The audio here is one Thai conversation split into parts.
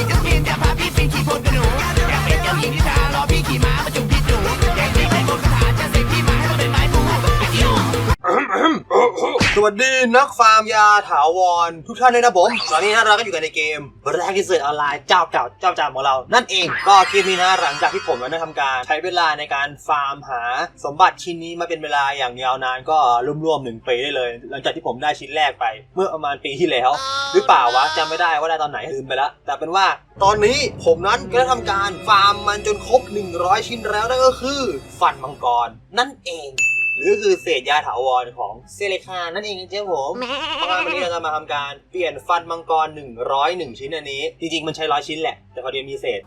พี่จะกินจะพาพี่ไปขี่พนกระหนูอยากเป็นเจ้าหญิงที่ทรา วัสดีนักฟาร์มยาถาวร ทุกท่านเลยนะผมตอนนี้นะเราก็อยู่กันในเกมแรงที่สุดออนไลน์เจ้าเก่าเจ้าจามของเรา นั่นเองก็คลิปนี้นะหลังจากที่ผมได้ทำการใช้เวลาในการฟาร์มหาสมบัติชิ้นนี้มาเป็นเวลาอย่างยาวนานก็รวมๆหนึ่งปีได้เลย หลังจากที่ผมได้ชิ้นแรกไป เมื่อประมาณปีที่แล้ว หรือเปล่าวะจำไม่ได้ว่าได้ตอนไหนลืมไปแล้วแต่เป็นว่าตอนนี้ผมนั้นก็ได้ทำการฟาร์มมันจนครบ 100 ชิ้นแล้วนั่นก็คือ ฟันมังกรนั่นเอง หรือคือเศษยาถาวรของเซเลคานั่นเองเจ้าผมเพราะว่าวันนี้เราจะมาทำการเปลี่ยนฟันมังกร 101 ชิ้นอันนี้ จริงๆ มันใช้ร้อยชิ้นแหละ แต่พอดีมีเศษ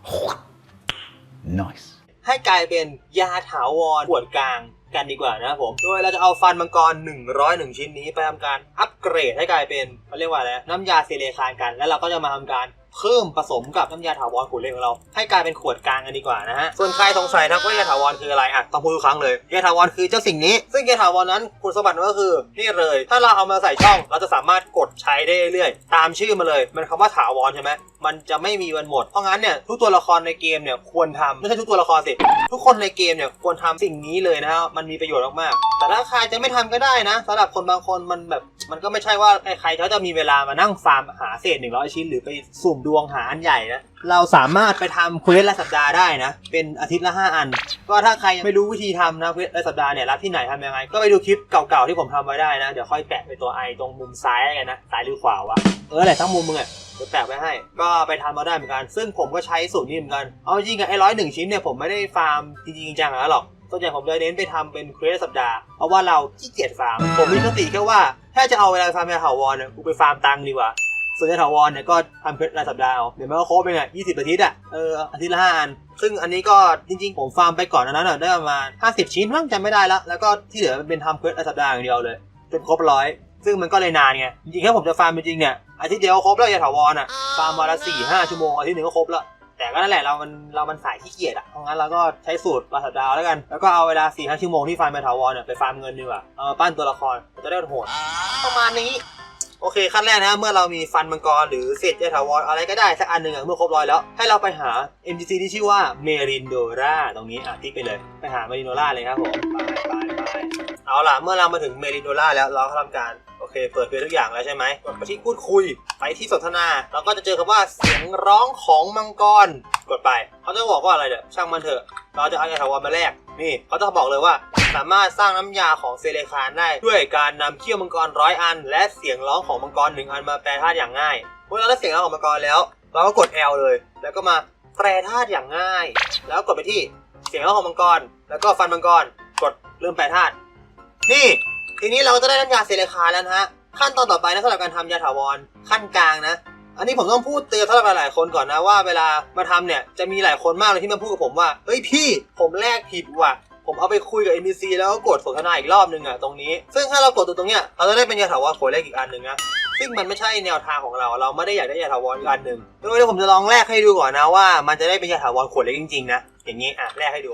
Nice. ให้กลายเป็นยาถาวรขวดกลางกันดีกว่านะครับผม โดยเราจะเอาฟันมังกร 101 ชิ้นนี้ไปทำการอัปเกรดให้กลายเป็นเขาเรียกว่าอะไรน้ำยาเซเลคานกัน แล้วเราก็จะมาทำการ เพิ่มผสมกับน้ำยาถาวรขวดเล็กของเรา ให้กลายเป็นขวดกลางกันดีกว่านะฮะส่วนใครสงสัยนะว่ายาถาวรคืออะไรอะต้องพูดทุกครั้งเลยยาถาวรคือเจ้าสิ่งนี้ ซึ่งยาถาวรนั้นคุณสมบัติมันก็คือนี่เลย ถ้าเราเอามาใส่ช่องเราจะสามารถกดใช้ได้เรื่อยๆตามชื่อมาเลย มันคำว่าถาวรใช่ไหมมันจะไม่มีวันหมดเพราะงั้นเนี่ยทุกตัวละครในเกมเนี่ยควรทำไม่ใช่ทุกตัวละครสิทุกคนในเกมเนี่ยควรทำสิ่งนี้เลยนะฮะมันมีประโยชน์มากๆแต่ถ้าใครจะไม่ทำก็ได้นะสำหรับคนบางคนมันแบบมันก็ไม่ใช่ว่าใครเขาจะมีเวลามานั่งฟาร์มหาเศษ100ชิ้นหรือไปสุ่มดวงหาอันใหญ่นะ เราสามารถไปทำเควสรายสัปดาห์ได้นะ เป็นอาทิตย์ละ 5 อัน ก็ถ้าใครยังไม่รู้วิธีทำนะเควสรายสัปดาห์เนี่ยรับที่ไหนทำยังไง ก็ไปดูคลิปเก่าๆที่ผมทำไว้ได้นะ เดี๋ยวค่อยแปะไปตัวไอตรงมุมซ้ายไรกันนะ ซ้ายหรือขวาวะ เอออะไรทั้งมุมมึงอะเดี๋ยวแปะไว้ให้ ก็ไปทำมาได้เหมือนกัน ซึ่งผมก็ใช้สูตรนี้เหมือนกัน เอาจริงๆอะไอ้ร้อยหนึ่งชิ้นเนี่ยผมไม่ได้ฟาร์มจริงๆจังๆแล้วหรอกส่วนใหญ่ผมจะเน้นไปทำเป็นเควสสัปดาห์ เพราะว่าเราขี้เกียจฟาร์ม ผมมีสติแค่ว่า ถ้าจะเอาเวลาฟาร์มยาถาวรเนี่ยกูไปฟาร์มตังค์ดีกว่า ส่วนยาถาวรเนี่ยก็ทำเควสรายสัปดาห์เอาเดี๋ยวมันก็ครบไปไงยี่สิบอาทิตย์อะเอออาทิตย์ละห้าอัน ซึ่งอันนี้ก็จริงๆ ผมฟาร์มไปก่อนอันนั้นอะได้ประมาณห้าสิบชิ้นมั้งจำไม่ได้ละแล้วก็ที่เหลือมันเป็นทำเควสรายสัปดาห์อย่างเดียวเลยจนครบร้อยซึ่งมันก็เลยนานไงจริงๆแค่ผมจะฟาร์มจริงๆเนี่ยอาทิตย์เดียวก็ครบแล้วยาถาวรอะฟาร์มวันละสี่ห้าชั่วโมงอาทิตย์หนึ่งก็ครบแล้วแต่ก็นั่นแหละเรามันเรามันสายขี้เกียจอะเพราะงั้นเราก็ใช้สูตรรายสัปดาห์แล้วกัน แล้วก็เอาเวลาสี่ห้าชั่วโมงที่ฟาร์มยาถาวรเนี่ยไปฟาร์มเงินดีกว่า เอามาปั้นตัวละครจะได้โหด ประมาณนี้ โอเคขั้นแรกนะเมื่อเรามีฟันมังกรหรือเศษยาถาวรอะไรก็ได้สักอันหนึ่งอะเมื่อครบร้อยแล้ว ให้เราไปหา MGC ที่ชื่อว่าเมรินโดราตรงนี้อะติ๊กไปเลย ไปหาเมรินโดราเลยครับผมไปไปไปเอาล่ะเมื่อเรามาถึงเมรินโดราแล้วเราก็ทำการโอเค เปิดเพลงทุกอย่างแล้วใช่ไหมกดไปที่พูดคุย ไปที่สนทนา เราก็จะเจอคำว่าเสียงร้องของมังกร กดไป เขาจะบอกว่าอะไรเนี่ยช่างมันเถอะ เราจะเอายาถาวรมาแลก นี่ เขาจะบอกเลยว่า สามารถสร้างน้ำยาของเซเลคานได้ ด้วยการนำเขี้ยวมังกรร้อยอัน และเสียงร้องของมังกรหนึ่งอันมาแปลธาตุอย่างง่ายเมื่อเราได้เสียงร้องของมังกรแล้ว เราก็กด L เลย แล้วก็มาแปลธาตุอย่างง่าย แล้วกดไปที่เสียงร้องของมังกร แล้วก็ฟันมังกร กดเริ่มแปลธาตุนี่ ทีนี้เราก็จะได้น้ำยาเซเลคานแล้วนะฮะขั้นตอนต่อไปนะสำหรับการทำยาถาวรขั้นกลางนะอันนี้ผมต้องพูดเตือนสำหรับหลายคนก่อนนะว่าเวลามาทำเนี่ยจะมีหลายคนมากเลยที่มาพูดกับผมว่าเฮ้ยพี่ผมแลกผิดว่ะ ผมเอาไปคุยกับ NPC แล้วก็กดสนทนาอีกรอบนึงอะตรงนี้ ซึ่งถ้าเรากดตัวตรงเนี้ยเราจะได้เป็นยาถาวรขวดแรกอีกอันหนึ่งนะซึ่งมันไม่ใช่แนวทางของเรา เราไม่ได้อยากได้ยาถาวรอีกอันหนึ่งโดยเดี๋ยวผมจะลองแลกให้ดูก่อนนะว่า มันจะได้เป็นยาถาวรขวดเล็กจริงๆนะอย่างนี้อะแลกให้ดู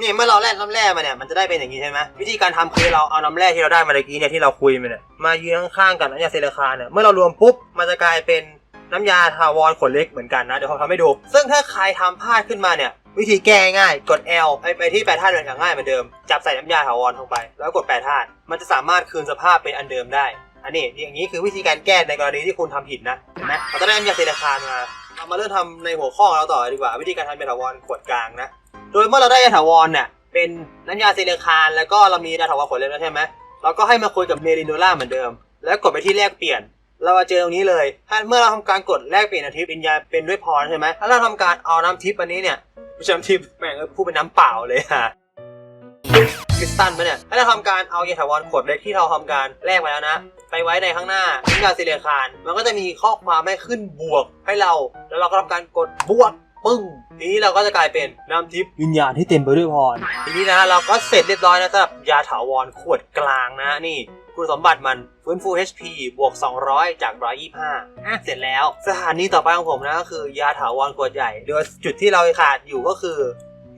นี่เมื่อเราแลกน้ำแร่มาเนี่ยมันจะได้เป็นอย่างนี้ใช่ไหมวิธีการทำคือเราเอาน้ำแร่ที่เราได้มาเมื่อกี้เนี่ยที่เราคุยมาเนี่ยมายืนข้างๆกับน้ำยาเซเลคาเนี่ยเมื่อเรารวมปุ๊บมันจะกลายเป็นน้ำยาถาวรขวดเล็กเหมือนกันนะเดี๋ยวผมทำให้ดู ซึ่งถ้าใครทำพลาดขึ้นมาเนี่ย วิธีแก้ง่ายกด L ไปไปที่แปรธาตุเหมือนกันง่ายเหมือนเดิม จับใส่น้ำยาถาวรลงไป แล้วกดแปรธาตุมันจะสามารถคืนสภาพเป็นอันเดิมได้ อันนี้อย่างนี้คือวิธีการแก้ในกรณีที่คุณทำผิดนะเห็นไหมเราจะได้น้ำยาเซเลคานมาเรามาเริ่มทำในหัวข้องเราต่อดีกว่า วิธีการทำยาถาวรขวดกลางนะ โดยเมื่อเราได้ยาถาวรเนี่ยเป็นน้ำยาเซิลิคานแล้วก็เรามียาถาวรขวดเล็กแล้วใช่ไหมเราก็ให้มาคุยกับเมรินโดล่าเหมือนเดิม แล้วกดไปที่แลกเปลี่ยน เรามาเจอตรงนี้เลย ถ้าเมื่อเราทำการกดแลกเปลี่ยนอาทิตย์เป็นยาเป็นด้วยพรใช่ไหมถ้าเราทำการเอาน้ำทิพย์อันนี้เนี่ยไม่ใช่น้ำทิพย์แม่งพูดเป็นน้ำเปล่าเลยฮะคริสตัลปะเนี่ยถ้าเราทำการเอายาถาวรขวดเล็กที่เราทำการแลกมาแล้วนะ ไปไว้ในข้างหน้าน้ำยาซิเลคานมันก็จะมีข้อความให้ขึ้นบวกให้เรา แล้วเราก็ทำการกดบวกปึ้งทีนี้เราก็จะกลายเป็นน้ำทิพย์วิญญาณที่เต็มไปด้วยพร ทีนี้นะฮะเราก็เสร็จเรียบร้อยนะสำหรับยาถาวรขวดกลางนะนี่ คุณสมบัติมันฟื้นฟู HP บวก 200 จาก 125อะเสร็จแล้ว สถานีต่อไปของผมนะก็คือยาถาวรขวดใหญ่ โดยจุดที่เราขาดอยู่ก็คือ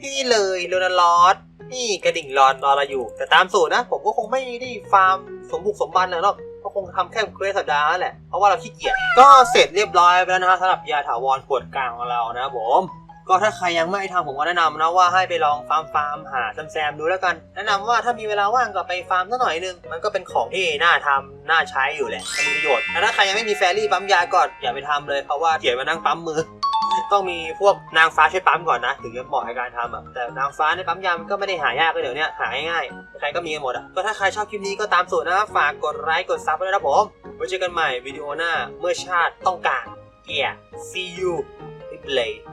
ที่เลยโรนัลลอสนี่กระดิ่งรอนรอเราอยู่ แต่ตามสูตรนะ ผมก็คงไม่ได้ฟาร์มสมบุกสมบันนะหรอกก็คงทำแค่เควสสัปดาห์นั่นแหละ เพราะว่าเราขี้เกียจ ก็เสร็จเรียบร้อยไปแล้วนะฮะสำหรับยาถาวรขวดกลางของเรานะครับผม ก็ถ้าใครยังไม่ทำผมก็แนะนำนะว่าให้ไปลองฟาร์มฟาร์มหาแซมๆดูแล้วกัน แนะนำว่าถ้ามีเวลาว่างก็ไปฟาร์มสักหน่อยนึง มันก็เป็นของที่น่าทำน่าใช้อยู่แหละมีประโยชน์แต่ถ้าใครยังไม่มีแฟรี่ปั๊มยาก่อนอย่าไปทำเลยเพราะว่าเกียจมานั่งปั๊มมือต้องมีพวกนางฟ้าช่วยปั๊มก่อนนะ ถึงจะเหมาะในการทำอะแต่นางฟ้าในปั๊มยามันก็ไม่ได้หายากเลยเดี๋ยวนี้หาง่ายๆใครก็มีกันหมดอะก็ถ้าใครชอบคลิปนี้ก็ตามสูตรนะฝากกดไลค์กดซับด้วยนะผมไว้เจอกันใหม่วิดีโอหน้าเมื่อชาติต้องการเกียร์ see you play